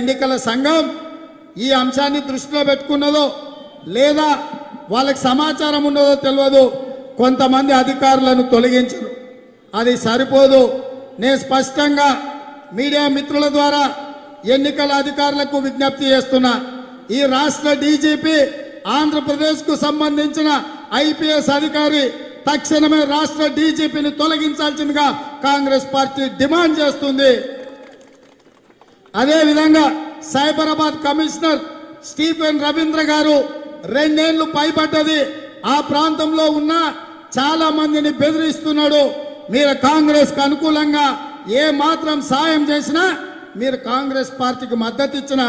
ఎన్నికల సంఘం ఈ అంశాన్ని దృష్టిలో పెట్టుకున్నదో లేదా వాళ్ళకి సమాచారం ఉన్నదో తెలియదు. కొంతమంది అధికారులను తొలగించరు. అది సరిపోదు. నేను స్పష్టంగా మీడియా మిత్రుల ద్వారా ఎన్నికల అధికారులకు విజ్ఞప్తి చేస్తున్నా. ఈ రాష్ట్ర డీజీపీ ఆంధ్రప్రదేశ్కు సంబంధించిన ఐపీఎస్ అధికారి తక్షణమే రాష్ట్ర డీజీపీని తొలగించాల్సిందిగా కాంగ్రెస్ పార్టీ డిమాండ్ చేస్తుంది. అదేవిధంగా సైబరాబాద్ కమిషనర్ స్టీఫెన్ రవీంద్ర గారు రెండేళ్ళు పైబడ్డది. ఆ ప్రాంతంలో ఉన్న చాలా మందిని బెదిరిస్తున్నాడు. మీరు కాంగ్రెస్కు అనుకూలంగా ఏ మాత్రం సాయం చేసినా మీరు కాంగ్రెస్ పార్టీకి మద్దతు ఇచ్చిన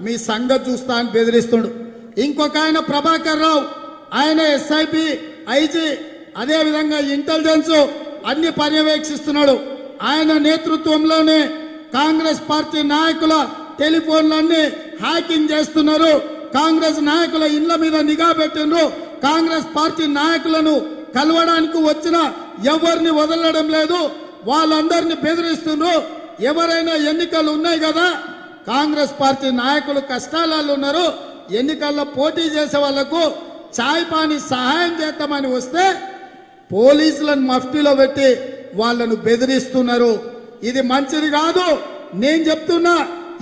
మీ సంగతి చూస్తా అని బెదిరిస్తుడు ఇంకొక ఆయన ప్రభాకర్ రావు ఆయన ఎస్ఐపి ఐజీ అదేవిధంగా ఇంటెలిజెన్స్ అన్ని పర్యవేక్షిస్తున్నాడు. ఆయన నేతృత్వంలోనే కాంగ్రెస్ పార్టీ నాయకుల టెలిఫోన్లన్నీ హ్యాకింగ్ చేస్తున్నారు. కాంగ్రెస్ నాయకుల ఇళ్ళ మీద నిఘా పెట్టిండ్రు. కాంగ్రెస్ పార్టీ నాయకులను కలవడానికి వచ్చిన ఎవరిని వదలడం లేదు. వాళ్ళందరినీ బెదిరిస్తున్నారు ఎవరైనా ఎన్నికలు ఉన్నాయి కదా? కాంగ్రెస్ పార్టీ నాయకులు కష్టాలలో ఉన్నారు ఎన్నికల్లో పోటీ చేసే వాళ్ళకు చాయ్ పాని సహాయం చేద్దామని వస్తే పోలీసులను మఫ్టీలో పెట్టి వాళ్ళను బెదిరిస్తున్నారు. ఇది మంచిది కాదు. నేను చెప్తున్నా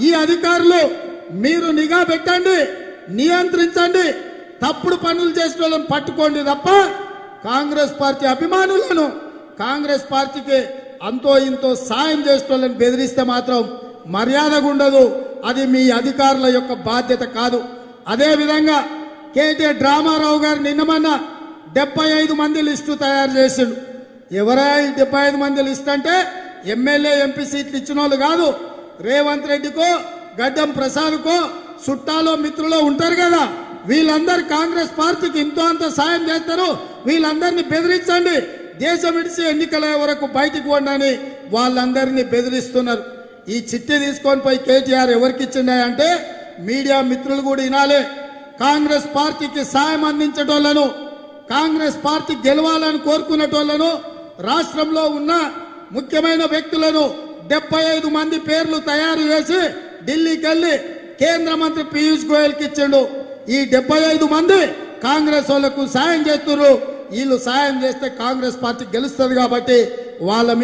ఈ అధికారులు మీరు నిఘా పెట్టండి నియంత్రించండి. తప్పుడు పనులు చేసిన వాళ్ళని పట్టుకోండి తప్ప కాంగ్రెస్ పార్టీ అభిమానులను కాంగ్రెస్ పార్టీకి అంతో ఇంతో సాయం చేసిన వాళ్ళని బెదిరిస్తే మాత్రం మర్యాదగా ఉండదు. అది మీ అధికారుల యొక్క బాధ్యత కాదు. అదేవిధంగా కేటీ కేటీఆర్ డ్రామారావు గారు నిన్నమన్న డెబ్బై ఐదు మంది లిస్టు తయారు చేసిండు. ఎవరా ఈ డెబ్బై ఐదు మంది లిస్ట్ అంటే ఎమ్మెల్యే ఎంపీ సీట్లు ఇచ్చిన వాళ్ళు కాదు. రేవంత్ రెడ్డికో గడ్డం ప్రసాద్కో చుట్టాలో మిత్రులో ఉంటారు కదా. వీళ్ళందరూ కాంగ్రెస్ పార్టీకి ఎంతో అంత సాయం చేస్తారు. వీళ్ళందరినీ బెదిరించండి. దేశం విడిచి ఎన్నికల వరకు బయటికి పోండి వాళ్ళందరినీ బెదిరిస్తున్నారు. ఈ చిట్టి తీసుకొని పోయి కేటీఆర్ ఎవరికి ఇచ్చిండే మీడియా మిత్రులు కూడా వినాలే. కాంగ్రెస్ పార్టీకి సాయం అందించటోళ్ళను కాంగ్రెస్ పార్టీ గెలవాలని కోరుకునేటోళ్ళను రాష్ట్రంలో ఉన్న ముఖ్యమైన వ్యక్తులను డెబ్బై ఐదు మంది పేర్లు తయారు చేసి ఢిల్లీకి వెళ్ళి కేంద్ర మంత్రి పీయూష్ గోయల్కి ఇచ్చిండు. ఈ డెబ్బై ఐదు మంది కాంగ్రెస్ వాళ్ళకు సాయం చేస్తున్నారు వీళ్ళు సాయం చేస్తే కాంగ్రెస్ పార్టీ గెలుస్తుంది కాబట్టి వాళ్ళ